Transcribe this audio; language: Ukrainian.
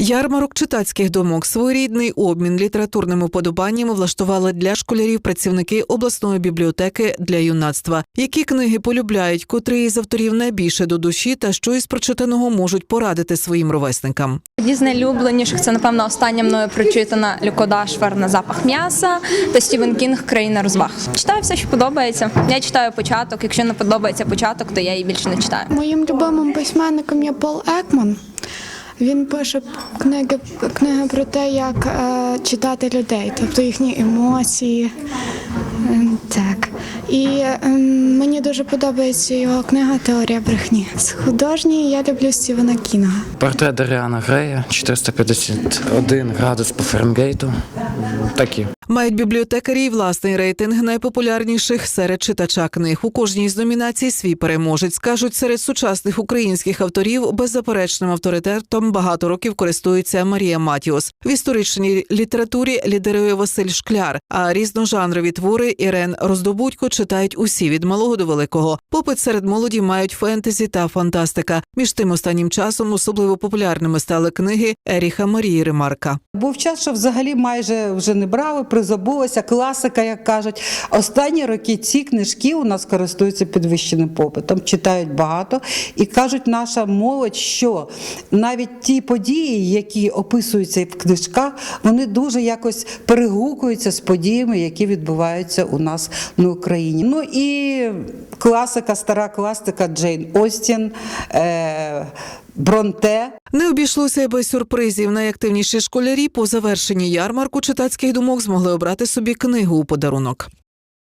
Ярмарок читацьких думок своєрідний обмін літературними уподобаннями влаштували для школярів працівники обласної бібліотеки для юнацтва. Які книги полюбляють, котрі із авторів найбільше до душі, та що із прочитаного можуть порадити своїм ровесникам. Одні з найлюбленіших це, напевно, остання мною прочитана Люко Дашвар на запах м'яса та Стівен Кінг Країна розваг. Читаю все, що подобається. Я читаю початок. Якщо не подобається початок, то я її більше не читаю. Моїм любимим письменником є Пол Екман. Він пише книги, книги про те, як е, читати людей, тобто їхні емоції. Е, Так. І е, мені дуже подобається його книга Теорія брехні. З художньої я люблю Стівена Кінга. Портрет Даріана Грея, 451 градус по Фаренгейту. Такі. Мають бібліотекарі й власний рейтинг найпопулярніших серед читача книг. У кожній з номінацій свій переможець. Кажуть, серед сучасних українських авторів беззаперечним авторитетом багато років користується Марія Матіос. В історичній літературі лідерує Василь Шкляр, а різножанрові твори Ірен Роздобудько читають усі від малого до великого. Попит серед молоді мають фентезі та фантастика. Між тим останнім часом особливо популярними стали книги Еріха Марії Ремарка. Був час, що взагалі майже вже не брали, призабулося, класика, як кажуть. Останні роки ці книжки у нас користуються підвищеним попитом, читають багато і кажуть, наша молодь, що навіть ті події, які описуються в книжках, вони дуже якось перегукуються з подіями, які відбуваються у нас на Україні. Ну і класика, стара класика Джейн Остін. Е- Бронте, Не обійшлося й без сюрпризів. Найактивніші школярі по завершенні ярмарку читацьких думок змогли обрати собі книгу у подарунок.